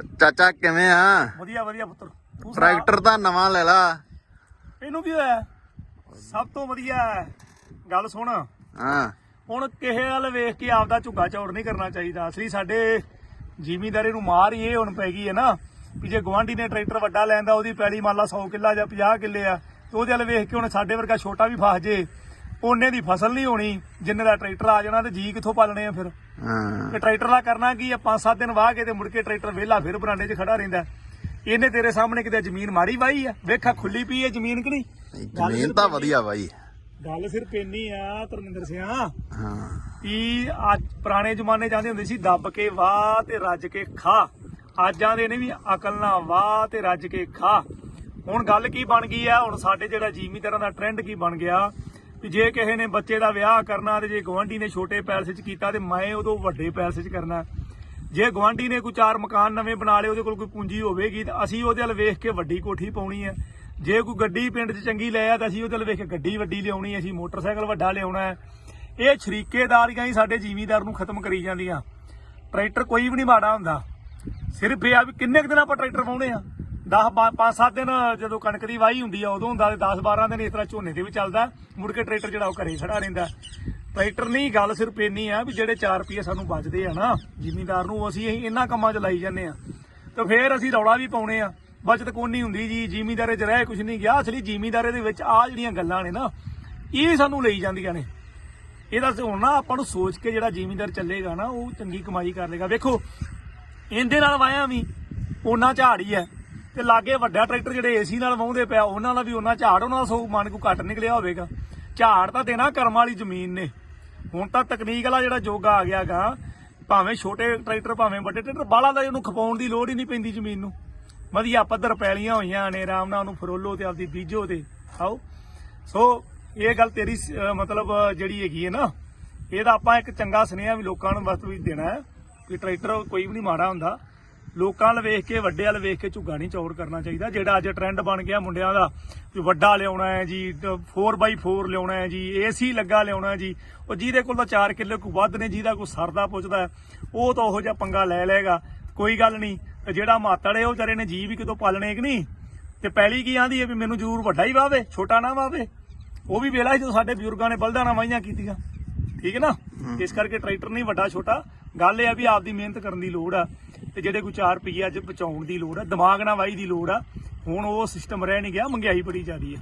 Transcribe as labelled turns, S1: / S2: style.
S1: ਚਾਚਾ ਕਿਵੇਂ ਆ?
S2: ਵਧੀਆ ਵਧੀਆ ਪੁੱਤਰ। ਤੂੰ ਸੁਣਾ?
S1: ਟਰੈਕਟਰ ਤਾਂ ਨਵਾਂ ਲੈ ਲਾ।
S2: ਇਹਨੂੰ ਕੀ ਹੋਇਆ? ਸਭ ਤੋਂ ਵਧੀਆ ਹੈ। ਗੱਲ ਸੁਣ।
S1: ਹਾਂ।
S2: ਹੁਣ ਕਿਸੇ ਵੱਲ ਵੇਖ ਕੇ ਆਪਦਾ ਝੁੱਗਾ ਚੌੜ ਨਹੀਂ ਕਰਨਾ ਚਾਹੀਦਾ। ਅਸਲੀ ਸਾਡੇ ਜ਼ਿਮੀਂਦਾਰੇ ਨੂੰ ਮਾਰ ਹੀ ਇਹ ਹੁਣ ਪੈ ਗਈ ਹੈ ਨਾ ਵੀ ਜੇ ਗਵਾਂਢੀ ਨੇ ਟਰੈਕਟਰ ਵੱਡਾ ਲੈਂਦਾ ਉਹਦੀ ਪੈਲੀ ਮੰਨ ਲਾ 100 ਕਿੱਲਾ ਜਾਂ 50 ਕਿੱਲੇ ਆ ਤੇ ਉਹਦੇ ਵੱਲ ਵੇਖ ਕੇ ਹੁਣ ਸਾਡੇ ਵਰਗਾ ਛੋਟਾ ਵੀ ਫਸ ਜੇ। ਉਹਨੇ ਦੀ ਫਸਲ ਨਹੀਂ ਹੋਣੀ ਜਿੰਨੇ ਦਾ ਟਰੈਕਟਰ ਆ ਜਾਣਾ ਤੇ ਜੀ ਕਿੱਥੋਂ ਪਾਲਣੇ ਆ ਫਿਰ?
S1: ਹਾਂ।
S2: ਤੇ ਟਰੈਕਟਰ ਦਾ ਕਰਨਾ ਕੀ ਆ? ਪੰਜ ਸੱਤ ਦਿਨ ਵਾਹ ਕੇ ਤੇ ਮੁੜ ਕੇ ਟਰੈਕਟਰ ਵਿਹਲਾ ਫਿਰ ਬਰਾਂਡੇ 'ਚ ਖੜਾ ਰਹਿੰਦਾ। ਇਹਨੇ ਤੇਰੇ ਸਾਹਮਣੇ ਕਿਤੇ ਜ਼ਮੀਨ ਮਾੜੀ ਵਾਈ ਆ? ਵੇਖਾ ਖੁੱਲੀ ਪਈ ਹੈ ਜ਼ਮੀਨ ਕਿ ਨਹੀਂ?
S1: ਜ਼ਮੀਨ ਤਾਂ ਵਧੀਆ ਬਾਈ
S2: ਗੱਲ ਸਿਰਫ ਇੰਨੀ ਆ ਧਰਮਿੰਦਰ ਸਿਆ।
S1: ਹਾਂ।
S2: ਕਿ ਅੱਜ ਪੁਰਾਣੇ ਜ਼ਮਾਨੇ ਜਾਂਦੇ ਹੁੰਦੇ ਸੀ ਦੱਬ ਕੇ ਵਾਹ ਤੇ ਰੱਜ ਕੇ ਖਾ। ਅੱਜ ਆਂਦੇ ਨੇ ਵੀ ਅਕਲ ਨਾਲ ਵਾਹ ਤੇ ਰੱਜ ਕੇ ਖਾ। ਹੁਣ ਗੱਲ ਕੀ ਬਣ ਗਈ ਆ? ਹੁਣ ਸਾਡੇ ਜਿਹੜਾ ਜ਼ਿਮੀਂਦਾਰਾਂ ਦਾ ਟ੍ਰੈਂਡ ਕੀ ਬਣ ਗਿਆ? ਵੀ ਜੇ ਕਿਸੇ ਨੇ ਬੱਚੇ ਦਾ ਵਿਆਹ ਕਰਨਾ ਤੇ ਜੇ ਗਵਾਂਢੀ ਨੇ ਛੋਟੇ ਪੈਲਸੇ 'ਚ ਕੀਤਾ ਤੇ ਮੈਂ ਉਦੋਂ ਵੱਡੇ ਪੈਲਸੇ 'ਚ ਕਰਨਾ। ਜੇ ਗਵਾਂਢੀ ਨੇ ਕੋਈ ਚਾਰ ਮਕਾਨ ਨਵੇਂ ਬਣਾ ਲਏ, ਉਹਦੇ ਕੋਲ ਕੋਈ ਪੂੰਜੀ ਹੋਵੇਗੀ ਤਾਂ ਅਸੀਂ ਉਹਦੇ ਵੱਲ ਵੇਖ ਕੇ ਵੱਡੀ ਕੋਠੀ ਪਾਉਣੀ ਹੈ। ਜੇ ਕੋਈ ਗੱਡੀ ਪਿੰਡ 'ਚ ਚੰਗੀ ਲੈ ਆ ਤਾਂ ਅਸੀਂ ਉਹਦੇ ਵੱਲ ਵੇਖ ਕੇ ਗੱਡੀ ਵੱਡੀ ਲਿਆਉਣੀ ਹੈ, ਅਸੀਂ ਮੋਟਰਸਾਈਕਲ ਵੱਡਾ ਲਿਆਉਣਾ ਹੈ। ਇਹ ਸ਼ਰੀਕੇਦਾਰੀਆਂ ਹੀ ਸਾਡੇ ਜਿਮੀਦਾਰ ਨੂੰ ਖਤਮ ਕਰੀ ਜਾਂਦੀਆਂ। ਟਰੈਕਟਰ ਕੋਈ ਵੀ ਨਹੀਂ ਮਾੜਾ ਹੁੰਦਾ। ਸਿਰਫ ਇਹ ਆ ਵੀ ਕਿੰਨੇ ਕੁ ਦਿਨ ਆਪਾਂ ਟਰੈਕਟਰ ਪਾਉਣੇ ਆ 10 5 7 ਦਿਨ ਜਦੋਂ ਕਣਕ ਦੀ ਵਾਹੀ ਹੁੰਦੀ ਆ, ਉਦੋਂ ਹੁੰਦਾ ਤੇ 10 12 ਦਿਨ ਇਸ ਤਰ੍ਹਾਂ ਝੋਨੇ ਤੇ ਵੀ ਚੱਲਦਾ। ਮੁੜ ਕੇ ਟਰੈਕਟਰ ਜਿਹੜਾ ਉਹ ਘਰੇ ਖੜਾ ਰਹਿੰਦਾ। ਟਰੈਕਟਰ ਨਹੀਂ, ਗੱਲ ਸਿਰਫ ਇੰਨੀ ਆ ਵੀ ਜਿਹੜੇ 4 ਰੁਪਏ ਸਾਨੂੰ ਬਚਦੇ ਆ ਨਾ, ਜ਼ਿਮੀਂਦਾਰ ਨੂੰ ਅਸੀਂ ਅਸੀਂ ਇਹਨਾਂ ਕੰਮਾਂ 'ਚ ਲਾਈ ਜਾਂਦੇ ਆ। ਤੇ ਫੇਰ ਅਸੀਂ ਰੌਲਾ ਵੀ ਪਾਉਣੇ ਆ। ਬਚਤ ਕੋਈ ਨਹੀਂ ਹੁੰਦੀ ਜੀ, ਜ਼ਿਮੀਂਦਾਰੇ 'ਚ ਰਹਿ ਕੁਝ ਨਹੀਂ ਗਿਆ। ਅਸਲੀ ਜ਼ਿਮੀਂਦਾਰੇ ਦੇ ਵਿੱਚ ਆ ਜਿਹੜੀਆਂ ਗੱਲਾਂ ਨੇ ਨਾ, ਇਹ ਸਾਨੂੰ ਲਈ ਜਾਂਦੀਆਂ ਨੇ। ਇਹਦਾ ਹੁਣ ਨਾ ਆਪਾਂ ਨੂੰ ਸੋਚ ਕੇ ਜਿਹੜਾ ਜ਼ਿਮੀਂਦਾਰ ਚੱਲੇਗਾ ਨਾ, ਉਹ ਚੰਗੀ ਕਮਾਈ ਕਰ ਲੇਗਾ ਵੇਖੋ, ਇਹਦੇ ਨਾਲ ਵਾਇਆ ਵੀ ਉਹਨਾਂ ਝਾੜ ਹੀ ਹੈ ਤੇ ਲਾਗੇ ਵੱਡਾ ਟਰੈਕਟਰ ਜਿਹੜੇ ਏਸੀ ਨਾਲ ਵਾਹੁੰਦੇ ਪਿਆ, ਉਹਨਾਂ ਦਾ ਵੀ ਉਹਨਾਂ ਝਾੜ, ਉਹਨਾਂ ਦਾ ਸੋ ਮਨ ਕੋ ਘੱਟ ਨਿਕਲਿਆ ਹੋਵੇਗਾ। ਝਾੜ ਤਾਂ ਦੇਣਾ ਕਰਮ ਵਾਲੀ ਜ਼ਮੀਨ ਨੇ। ਹੁਣ ਤਾਂ ਤਕਨੀਕ ਵਾਲਾ ਜਿਹੜਾ ਯੁੱਗ ਆ ਗਿਆਗਾ ਭਾਵੇਂ ਛੋਟੇ ਟਰੈਕਟਰ, ਭਾਵੇਂ ਵੱਡੇ ਟਰੈਕਟਰ, ਬਾਲਾਂ ਦਾ ਉਹਨੂੰ ਖਪਾਉਣ ਦੀ ਲੋੜ ਹੀ ਨਹੀਂ ਪੈਂਦੀ ਜ਼ਮੀਨ ਨੂੰ। ਵਧੀਆ ਪੱਧਰ ਪੈਲੀਆਂ ਹੋਈਆਂ ਨੇ, ਆਰਾਮ ਨਾਲ ਉਹਨੂੰ ਫਰੋਲੋ ਤੇ ਆਪਦੀ ਬੀਜੋ ਤੇ। ਆਓ। ਸੋ, ਇਹ ਗੱਲ ਤੇਰੀ ਸ- ਮਤਲਬ, ਜਿਹੜੀ ਹੈਗੀ ਹੈ ਨਾ, ਇਹਦਾ ਆਪਾਂ ਇੱਕ ਚੰਗਾ ਸੁਨੇਹਾ ਵੀ ਲੋਕਾਂ ਨੂੰ ਵਸਤ ਵੀ ਦੇਣਾ ਹੈ ਕਿ ਟਰੈਕਟਰ ਕੋਈ ਵੀ ਨਹੀਂ ਮਾੜਾ ਹੁੰਦਾ। ਲੋਕਾਂ ਵੱਲ ਵੇਖ ਕੇ ਵੱਡੇ ਵੱਲ ਵੇਖ ਕੇ ਝੁੱਗਾ ਨਹੀਂ ਚੌੜ ਕਰਨਾ ਚਾਹੀਦਾ। ਜਿਹੜਾ ਅੱਜ ਟ੍ਰੈਂਡ ਬਣ ਗਿਆ ਮੁੰਡਿਆਂ ਦਾ ਵੀ ਵੱਡਾ ਲਿਆਉਣਾ ਹੈ ਜੀ 4x4 ਲਿਆਉਣਾ ਹੈ ਜੀ ਏਸੀ ਲੱਗਾ ਲਿਆਉਣਾ ਜੀ ਉਹ ਜਿਹਦੇ ਕੋਲ ਤਾਂ 4 ਕਿੱਲੇ ਕੋ ਵੱਧ ਨੇ ਜਿਹਦਾ ਕੋਈ ਸਰਦਾ ਪੁੱਛਦਾ ਉਹ ਤਾਂ ਉਹੋ ਜਿਹਾ ਪੰਗਾ ਲੈ ਲਏਗਾ। ਕੋਈ ਗੱਲ ਨਹੀਂ ਤੇ ਜਿਹੜਾ ਮਾਤੜ ਉਹ ਵਿਚਾਰੇ ਨੇ ਜੀ ਵੀ ਕਿਤੋਂ ਪਾਲਣੇ ਕਿ ਨਹੀਂ? ਤੇ ਪਹਿਲੀ ਕੀ ਆਂਦੀ ਹੈ ਵੀ ਮੈਨੂੰ ਜ਼ਰੂਰ ਵੱਡਾ ਹੀ ਵਾਵੇ ਛੋਟਾ ਨਾ ਵਾਵੇ ਉਹ ਵੀ ਵੇਲਾ ਜਦੋਂ ਸਾਡੇ ਬਜ਼ੁਰਗਾਂ ਨੇ ਬਲਦਾਂ ਨਾਲ ਵਾਹੀਆਂ ਕੀਤੀਆਂ। ਠੀਕ ਹੈ ਨਾ? ਇਸ ਕਰਕੇ ਟਰੈਕਟਰ ਨਹੀਂ ਵੱਡਾ ਛੋਟਾ। ਗੱਲ ਇਹ ਆ ਵੀ ਆਪਦੀ ਮਿਹਨਤ ਕਰਨ ਦੀ ਲੋੜ ਆ। ਤੇ ਜਿਹੜੇ ਕੋਈ 4 ਰੁਪਈਏ ਅੱਜ ਬਚਾਉਣ ਦੀ ਲੋੜ ਆ, ਦਿਮਾਗ ਨਾਲ ਵਾਹੀ ਦੀ ਲੋੜ ਆ, ਹੁਣ ਉਹ ਸਿਸਟਮ ਰਹਿ ਨਹੀਂ ਗਿਆ, ਮਹਿੰਗਾਈ ਬੜੀ ਜ਼ਿਆਦੀ ਆ।